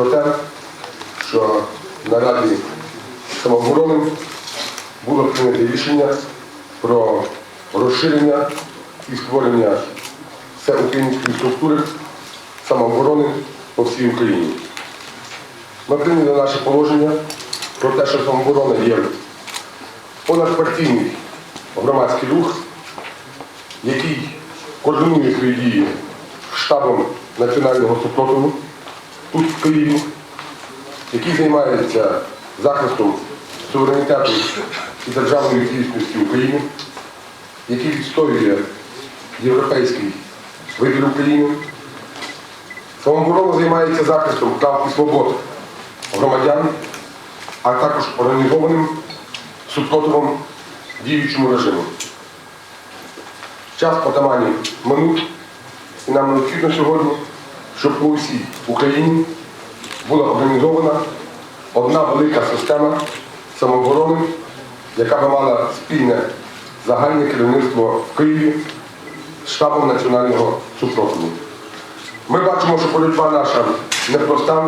про те, що на Раді самооборони було прийнято рішення про розширення і створення всеукраїнської структури самооборони по всій Україні. Ми прийняли наше положення про те, що самооборона є понадпартійний громадський рух, який координує свої дії штабом національного супротиву тут в Києві, який займається захистом суверенітету і державної цілісності України, який відстоює європейський вибір України. Самооборона займається захистом прав і свобод громадян, а також організованим супротивом діючому режиму. Час потаманів минут, і нам необхідно сьогодні, щоб по усій Україні була організована одна велика система самооборони, яка би мала спільне загальне керівництво в Києві з штабом національного супротиву. Ми бачимо, що боротьба наша непроста,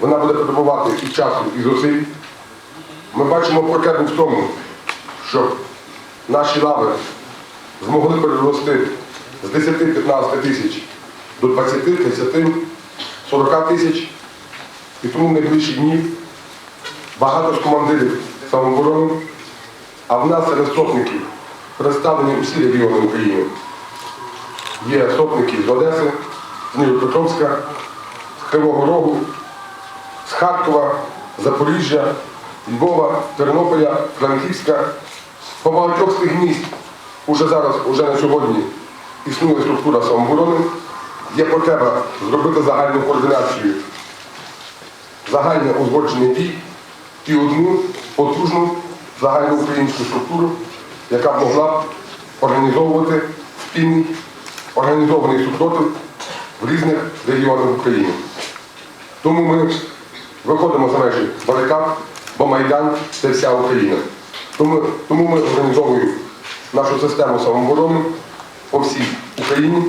вона буде потребувати і часу, і зусиль. Ми бачимо потребу в тому, щоб наші лави змогли перерости з 10-15 тисяч до 20, 30, 40 тисяч. І тому найближчі дні багато з командирів самооборони, а в нас серед сотників представлені усі регіони України. Є сотники з Одеси, з Дніпропетровська, з Кривого Рогу, з Харкова, Запоріжжя, Львова, Тернополя, Франківська. По багатьох з тих міст уже зараз, уже на сьогодні існує структура самооборони. Є потреба зробити загальну координацію, загальне узгодження дій і одну потужну загальну українську структуру, яка б могла б організовувати спільний організований супротив в різних регіонах України. Тому ми виходимо за межі барикад, бо Майдан це вся Україна. Тому, тому ми організовуємо нашу систему самооборони по всій Україні.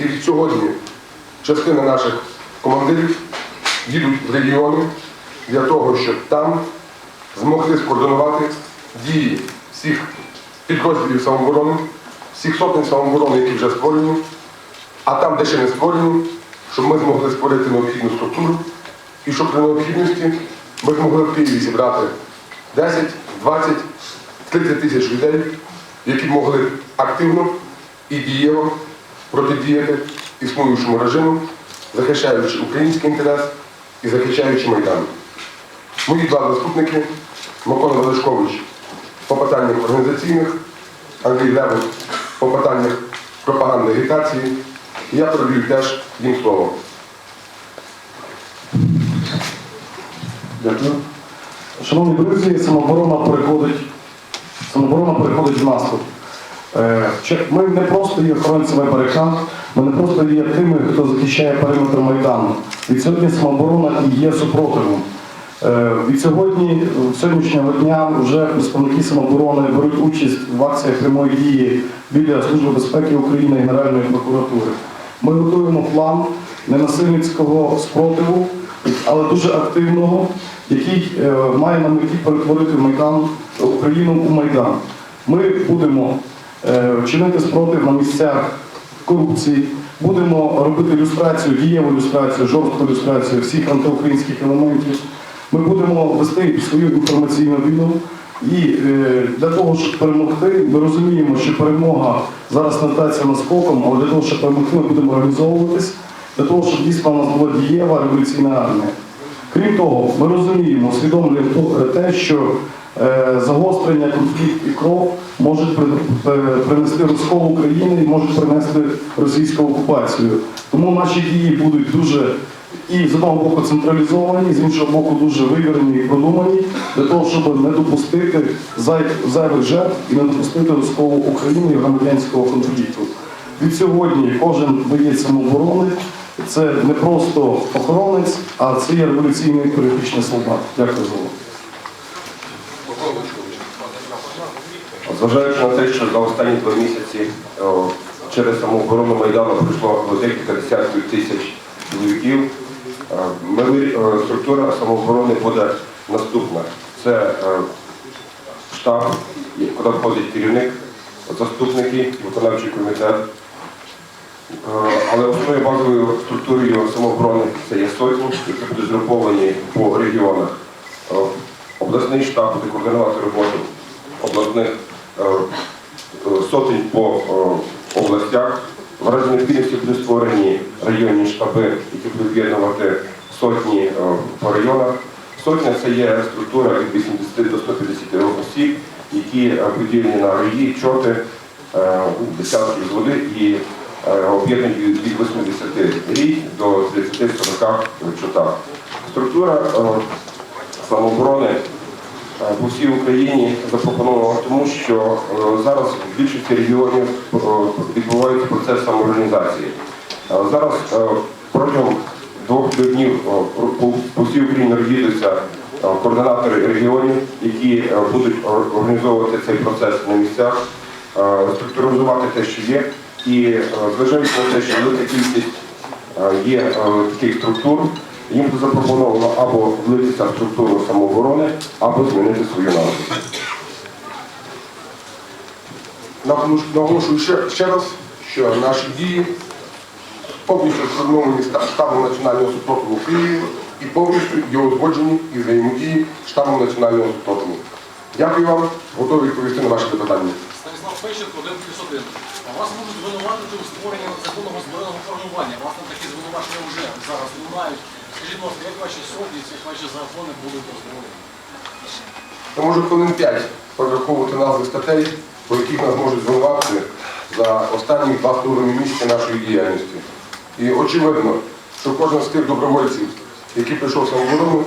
І сьогодні частина наших командирів їдуть в регіони для того, щоб там змогли скоординувати дії всіх підрозділів самооборони, всіх сотень самооборони, які вже створені, а там, де ще не створені, щоб ми змогли створити необхідну структуру. І щоб при необхідності ми змогли в Києві зібрати 10, 20, 30 тисяч людей, які могли активно і дієво протидіяти існуючому режиму, захищаючи український інтерес і захищаючи Майдан. Мої два заступники Микола Величкович по питаннях організаційних, Андрій Левик по питаннях пропаганди агітації. І я передаю теж їм слово. Дякую. Шановні друзі, самооборона переходить, самооборона переходить в наступ. Е, Ми не просто є охоронцями барикад, ми не просто є тими, хто захищає периметр Майдану. Від сьогодні самооборона і є супротивом. Е, Від сьогодні, сьогоднішнього дня, вже представники самооборони беруть участь в акціях прямої дії біля Служби безпеки України і Генеральної прокуратури. Ми готуємо план ненасильницького спротиву, але дуже активного, який е, має на меті перетворити Майдан Україну у Майдан. Ми будемо е, чинити спротив на місцях корупції, будемо робити люстрацію, дієву люстрацію, жорстку люстрацію всіх антиукраїнських елементів. Ми будемо вести свою інформаційну війну. І е, для того, щоб перемогти, ми розуміємо, що перемога зараз дається наскоком, але для того, щоб перемогти, ми будемо організовуватись, для того, щоб дійсно у нас була дієва революційна армія. Крім того, ми розуміємо, усвідомлюємо те, що е, загострення, конфлікт і кров можуть е, принести розкол України і можуть принести російську окупацію. Тому наші дії будуть дуже і з одного боку централізовані, з іншого боку дуже вивірені і продумані для того, щоб не допустити зай- зайвих жертв і не допустити розколу України і громадянського конфлікту. Від сьогодні кожен боєць самооборони це не просто охоронець, а це є революційний політичний солдат. Дякую за увагу. Зважаючи на те, що за останні два місяці о, через самооборону Майдану пройшло декілька десятків тисяч чоловіків. Е, е, структура самооборони буде наступна. Це е, штаб, куди входить керівник, заступники, виконавчий комітет. Е, Але основною базовою структурою самооборони це є сотні, які будуть згруповані по регіонах. Е, Обласний штаб буде координувати роботу обласних е, е, сотень по е, областях. В разі необхідності будуть створені районні штаби, які будуть об'єднувати сотні е, по районах. Сотня це є структура від 80 до 150 осіб, які е, поділені на рої, чоти, е, десятки води і е, об'єднані від від 80 рій до 30-40 чотах. Структура е, самооборони е, по всій Україні запропоновано тому, що е, зараз в більшості регіонів е, відбувається процес самоорганізації. Е, Зараз е, протягом двох-трьох днів е, по, всій Україні роз'їдуться е, координатори регіонів, які е, будуть організовувати цей процес на місцях, е, структуризувати те, що є, і е, зважаючи на те, що велика кількість е, є е, таких структур, їм запропоновано або влитися в структуру самооборони, або змінити свою назву. Наголошую ще, ще раз, що наші дії повністю сформовані штабом національного супротиву в Києві і повністю є узгоджені і взаємодії штабом національного супротиву. Дякую вам, готовий відповісти на ваші запитання. Станіслав Пещенко, 1 плюс 1. А вас можуть звинуватити у створенні законного збройного формування. Власне, такі звинувачення вже зараз лунають. Скажіть, ласка, як ваші совісті, як ваші закони будуть озброєні? Я можу хвилин 5 перераховувати назви статей, по яких нас можуть звинуватити за останні два половиною місяці нашої діяльності. І очевидно, що кожен з тих добровольців, який прийшов самооборону,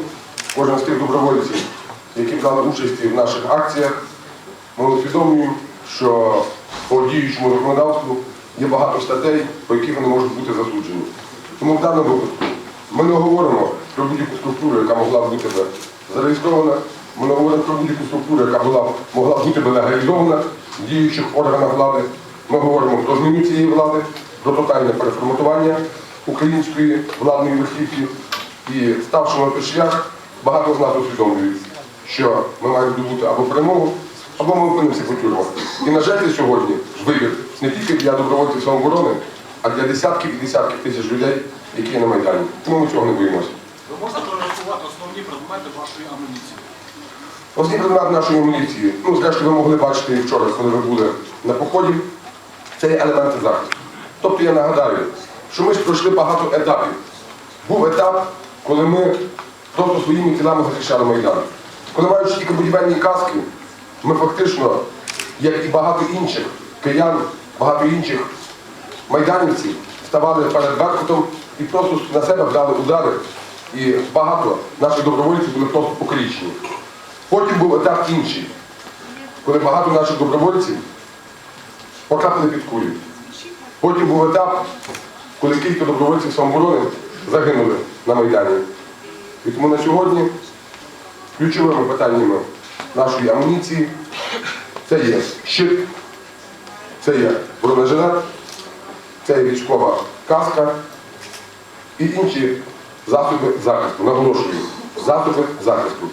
кожен з тих добровольців, які брали участь в наших акціях, ми усвідомлюємо, що по діючому законодавству є багато статей, по яких вони можуть бути засуджені. Тому в даному випадку ми не говоримо про будь-яку структуру, яка могла б бути зареєстрована. Ми не говоримо про будь-яку структуру, яка була, могла б бути легалізована в діючих органах влади. Ми говоримо про зміну цієї влади, про тотальне переформатування української владної верхівки. І ставши на той шлях, багато з нас усвідомлюють, що ми маємо здобути або перемогу, або ми опинимося по тюрмах. І, на жаль, сьогодні вибір не тільки для добровольців самооборони, а для десятків і десятків тисяч людей, які є на Майдані. Тому ми цього не боїмося. Ви можете перерахувати основні предмети вашої амуніції? Основний предмет нашої амуніції, ну, зрештою, ви могли бачити вчора, коли ви були на поході, це є елементи захисту. Тобто я нагадаю, що ми ж пройшли багато етапів. Був етап, коли ми просто своїми тілами захищали Майдан. Коли маючи тільки будівельні каски, ми фактично, як і багато інших киян, багато інших майданівців, ставали перед Беркутом і просто на себе брали удари. І багато наших добровольців були просто покрічені. Потім був етап інший, коли багато наших добровольців потрапили під кулі. Потім був етап, коли кілька добровольців самооборони загинули на Майдані. І тому на сьогодні ключовими питаннями нашої амуніції це є щит, це є бронежилет, це є військова каска і інші засоби захисту. Наголошую, засоби захисту.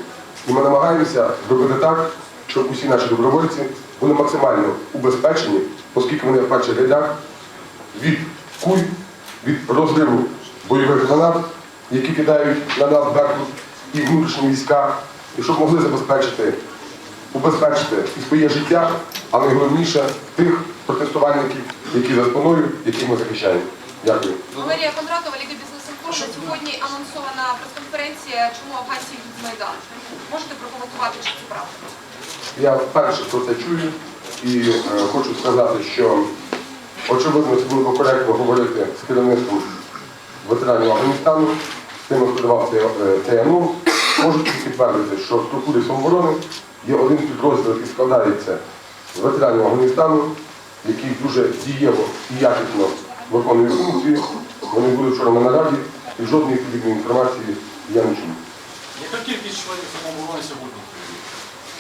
І ми намагаємося зробити так, щоб усі наші добровольці були максимально убезпечені, оскільки вони в перших рядах від куль, від розриву бойових гранат, які кидають на нас Беркут і внутрішні війська, і щоб могли забезпечити, убезпечити і своє життя, а найголовніше тих протестувальників, які за спиною, яких ми захищаємо. Дякую. Валерія Кондратова, Ліга сьогодні анонсована прес-конференція, чому афганці з Майдану. Можете прокоментувати, чи це правда? Я вперше про це чую і е, хочу сказати, що очевидно це було б коректно говорити з керівництвом ветеранів Афганістану, з тими, хто давав цей, е. Можу підтвердити, що в структурі самооборони є один підрозділ, який складається з ветеранів Афганістану, який дуже дієво і якісно виконує функції. Вони були вчора на нараді і жодної подібної інформації я не чув. Яка кількість членів самооборони сьогодні?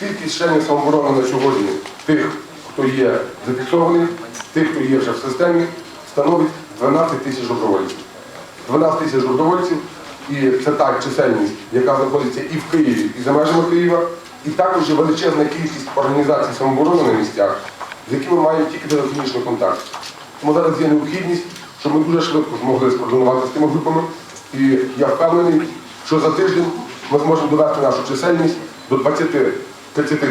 Кількість членів самооборони на сьогодні, тих, хто є зафіксований, тих, хто є вже в системі, становить 12 тисяч добровольців. 12 тисяч добровольців, і це та чисельність, яка знаходиться і в Києві, і за межами Києва, і також величезна кількість організацій самооборони на місцях, з якими маємо тільки телефонічний контакт. Тому зараз є необхідність, щоб ми дуже швидко змогли скоординувати з тими групами. І я впевнений, що за тиждень ми зможемо довести нашу чисельність до 20-30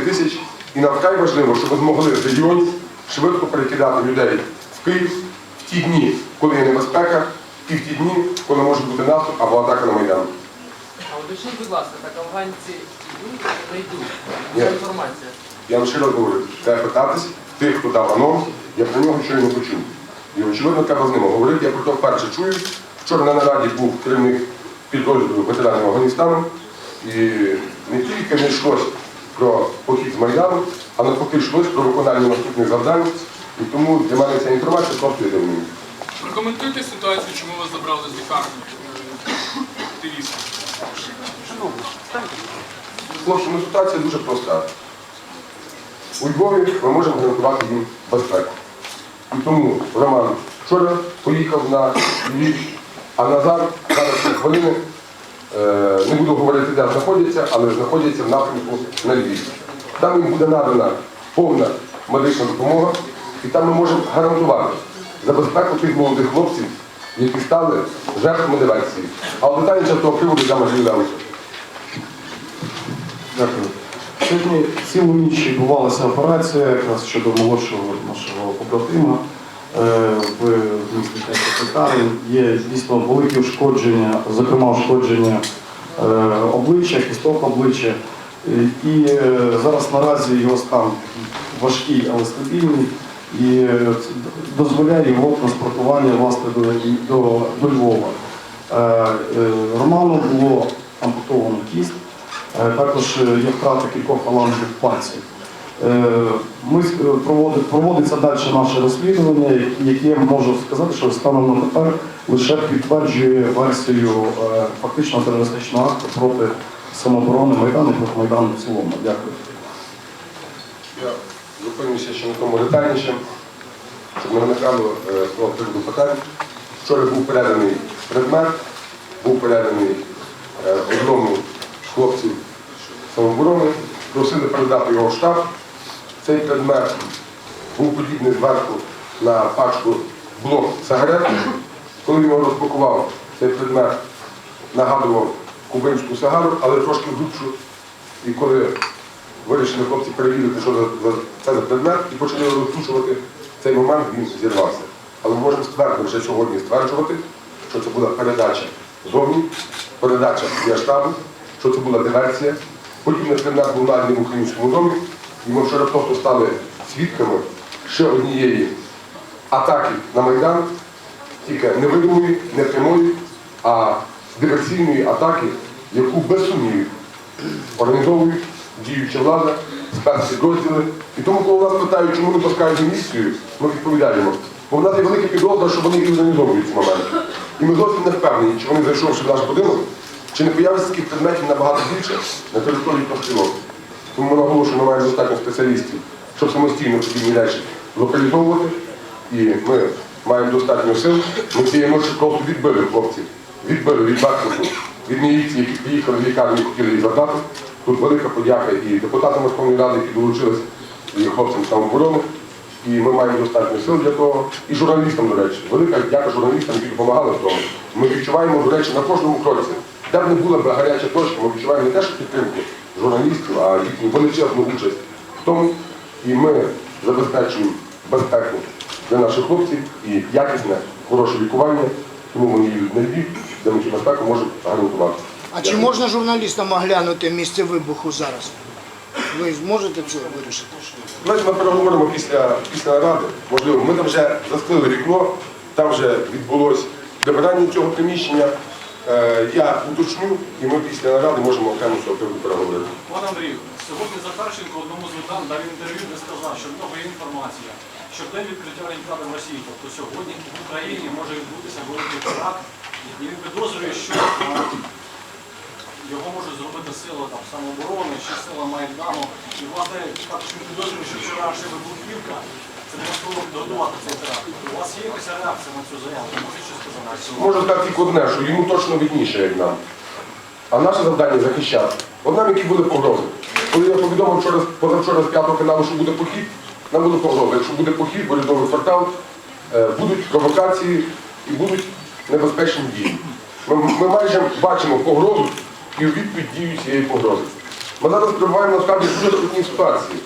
тисяч. І нам вкрай важливо, щоб ми змогли з регіонів швидко перекидати людей в Київ в ті дні, коли є небезпека, і в ті дні, коли може бути наступ або атака на Майдан. А уточніть, будь ласка, так афганці йдуть чи не йдуть? Інформація? Я вам раз говорю, треба питатись тих, хто дав анонс, я про нього щойно почув. І очевидно, треба з ними говорити. Я про то вперше чую. Вчора на нараді був керівник підрозділу ветеранів Афганістану. І не тільки не йшлось про похід з Майдану, а навпаки йшлось про виконання наступних завдань. І тому для мене ця інформація просто є дивною. Прокоментуйте ситуацію, чому вас забрали з лікарні е, активісти. Хлопці, ну ситуація дуже проста. У Львові ми можемо гарантувати їм безпеку. І тому Роман вчора поїхав на Львів, а Назар зараз хвилини, е, не буду говорити, де знаходяться, але знаходяться в напрямку на Львів. Там їм буде надана повна медична допомога, і там ми можемо гарантувати за безпеку тих молодих хлопців, які стали жертвами диверсії. А з того приводу я можу Леонідовичу. Дякую. Сьогодні цілу ніч відбувалася операція якраз щодо молодшого нашого побратима в місті Є дійсно великі ушкодження, зокрема ушкодження е, обличчя, кісток обличчя. Е, І е, зараз наразі його стан важкий, але стабільний і е, дозволяє його транспортування власне до, до, до Львова. Е, е, Роману було ампутовано кість. Е, Також е, є втрата кількох фалангів пальців. Е, Ми проводиться далі наше розслідування, яке можу сказати, що станом на тепер лише підтверджує версію е, фактичного терористичного акту проти самооборони Майдану проти Майдану в цілому. Дякую. Я зупинюся ще на тому детальніше, щоб не виникало е, з приводу питань. Вчора був переданий предмет, був переданий одному з хлопців самооборони, просили передати його в штаб. Цей предмет був подібний зверху на пачку блок сигарет. Коли він його розпакував, цей предмет нагадував кубинську сигару, але трошки грубшу. І коли вирішили хлопці перевірити, що це за предмет, і почали розтушувати, цей момент він зірвався. Але ми можемо ствердно вже сьогодні стверджувати, що це була передача зовні, передача для штабу, що це була диверсія. Подібний предмет був наданий в українському домі, і ми вчора просто стали свідками ще однієї атаки на Майдан, тільки невидимої, не прямої, а диверсійної атаки, яку без сумнівів організовують діюча влада, спецпідрозділи. І тому, коли нас питають, чому не пускають міліцію, ми відповідаємо. Бо в нас є велика підозра, що вони і організовують ці моменти. І ми зовсім не впевнені, чи вони зайшовши в наш будинок, чи не появиться таких предметів набагато більше на території профспілок. Тому ми наголошуємо, ми маємо достатньо спеціалістів, щоб самостійно подібні речі локалізовувати. І ми маємо достатньо сил. Ми цієї ночі просто відбили хлопців. Відбили від Бахмуту, від міліції, які приїхали в лікарню і хотіли їх забрати. Тут велика подяка і депутатам Верховної Ради, які долучилися, і хлопцям самооборони. І ми маємо достатньо сил для того. І журналістам, до речі. Велика дяка журналістам, які допомагали в тому. Ми відчуваємо, до речі, на кожному кроці. Де б не була гаряча точка, ми відчуваємо не те, що підтримку журналістів, а їхню величезну участь в тому. І ми забезпечуємо безпеку для наших хлопців і якісне, хороше лікування. Тому вони їдуть на Львів, де ми цю безпеку можемо гарантувати. А чи можна журналістам оглянути місце вибуху зараз? Ви зможете це вирішити? Давайте ми переговоримо після, після наради. Можливо, ми там вже засклили вікно, там вже відбулось прибирання цього приміщення. Е, я уточню, і ми після наради можемо окремо цього приводу переговорити. Пане Андрію, сьогодні Захарченко одному з видань дав інтерв'ю, де сказав, що в нього є інформація, що в день відкриття Олімпіади в Росії, тобто сьогодні в Україні може відбутися великий теракт, і він підозрює, що його можуть зробити сила там, самооборони чи сила Майдану. І власне також він підозрює, що вчорашній вибух профспілка, це можливо підготувати цей теракт. У вас є якась реакція на цю заяву? Можете щось сказати? Можу сказати тільки одне, що йому точно видніше, як нам. А наше завдання захищати. От нам які були погрози. Коли я повідомив вчора, позавчора з п'ятого каналу, що буде похід, нам були погрози. Якщо буде похід, в урядовий квартал, е, будуть провокації і будуть небезпечні дії. Ми, ми майже бачимо погрозу і у відповідь дію цієї погрози. Ми зараз перебуваємо насправді дуже скрутній ситуації.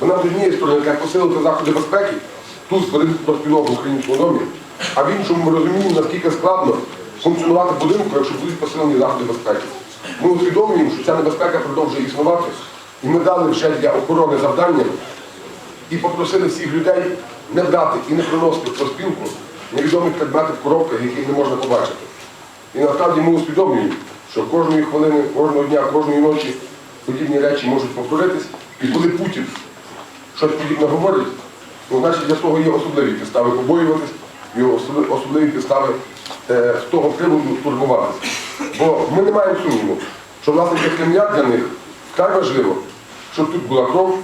Бо нам з однієї сторони посилити заходи безпеки, тут проспілок в українському домі, а в іншому ми розуміємо, наскільки складно функціонувати будинку, якщо будуть посилені заходи безпеки. Ми усвідомлюємо, що ця небезпека продовжує існувати, і ми дали вже для охорони завдання і попросили всіх людей не брати і не приносити в проспілку невідомі предмети в коробках, яких не можна побачити. І насправді ми усвідомлюємо, що кожної хвилини, кожного дня, кожної ночі подібні речі можуть повторитись. І коли Путін щось подібне говорить, ну, значить для того є особливі підстави побоюватись, і особливі підстави е, з того приводу турбуватися. Бо ми не маємо сумніву, що власне Кремля для них вкрай важливо, щоб тут була кров,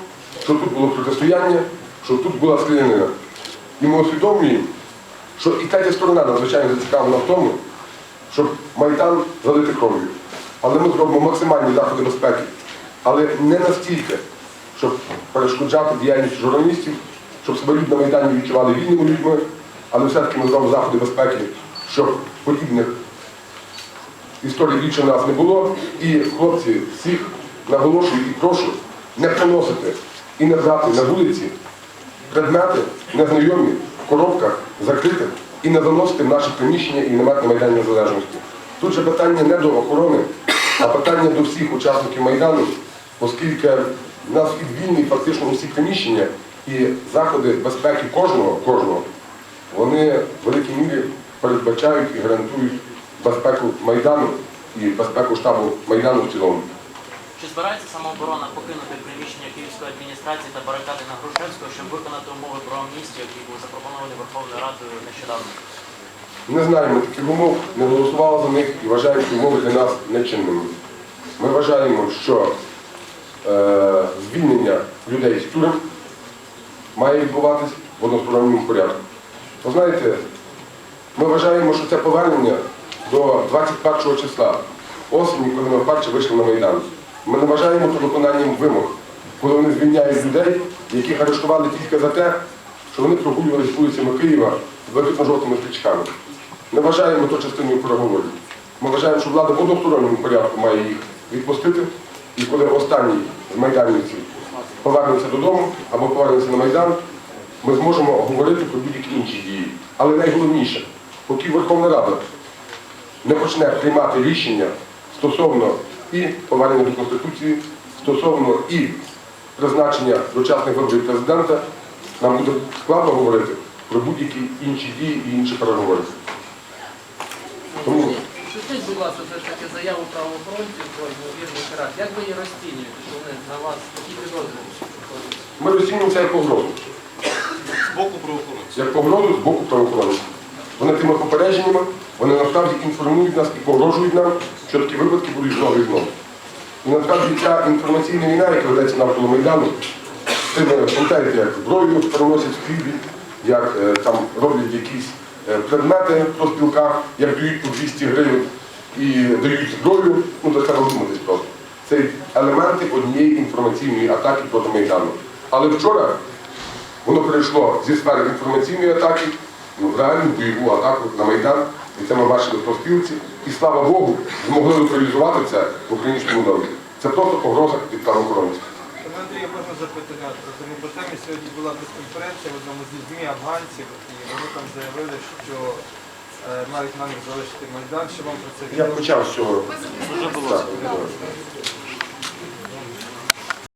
щоб тут було протистояння, щоб тут була стрілянина. І ми усвідомлюємо, що і третя сторона надзвичайно зацікавлена в тому, щоб Майдан залити кров'ю. Але ми зробимо максимальні заходи безпеки. Але не настільки, щоб перешкоджати діяльність журналістів, щоб себе люди на Майдані відчували вільними людьми, але все-таки ми зробимо заходи безпеки, щоб подібних історій більше в нас не було. І хлопці всіх наголошую і прошу не приносити і не брати на вулиці предмети незнайомі в коробках закритих і не заносити в наші приміщення і намет на Майдані Незалежності. Тут же питання не до охорони, а питання до всіх учасників Майдану, оскільки в нас відвільні фактично усі приміщення і заходи безпеки кожного, кожного, вони в великій мірі передбачають і гарантують безпеку Майдану і безпеку штабу Майдану в цілому. Чи збирається самооборона покинути приміщення Київської адміністрації та барикади на Грушевського, щоб виконати умови про амністію, які були запропоновані Верховною Радою нещодавно? Не знаємо таких умов, не голосували за них і вважаємо, що умови для нас нечинними. Ми вважаємо, що звільнення людей з тюрем має відбуватись в односторонньому порядку. Ви знаєте, ми вважаємо, що це повернення до 21 числа осені, коли ми вперше вийшли на Майдан. Ми не вважаємо це виконанням вимог, коли вони звільняють людей, яких арештували тільки за те, що вони прогулювалися вулицями Києва з блакитно-жовтими стрічками. Не вважаємо то частиною переговорів. Ми вважаємо, що влада в односторонньому порядку має їх відпустити, і коли останній з майданівців повернеться додому або повернеться на Майдан, ми зможемо говорити про будь-які інші дії. Але найголовніше, поки Верховна Рада не почне приймати рішення стосовно і повернення до Конституції, стосовно і призначення дочасних виборів президента, нам буде складно говорити про будь-які інші дії і інші переговори. Тому будь ласка, все ж таки заяву правоохоронців про ймовірний теракт. Як ви її розцінюєте? Що вони на вас такі підозри? ми розцінюємо це як погрозу. З боку правоохоронців. Як погрозу з боку правоохоронців. Вони тими попередженнями, вони насправді інформують нас і погрожують нам, що такі випадки будуть знову і знову. І насправді ця інформаційна війна, яка ведеться навколо Майдану, тими пам'ятаєте, як зброю переносять в хлібі, як е, там роблять якісь е, предмети по спілках, як дають по 200 гривень і дають зброю, ну то треба вдуматись просто. Це елементи однієї інформаційної атаки проти Майдану. Але вчора Воно перейшло зі сфери інформаційної атаки в реальну бойову атаку на Майдан. І це ми бачили в проспілці. І слава Богу, змогли локалізувати це в українському домі. Це просто погроза від правоохоронців. Пане Андрію, можна запитання про тому по темі. Сьогодні була прес-конференція в одному з людьми афганців, і вони там заявили, що мають намір залишити Майдан. Що вам про це Я відомо? почав з цього. Так,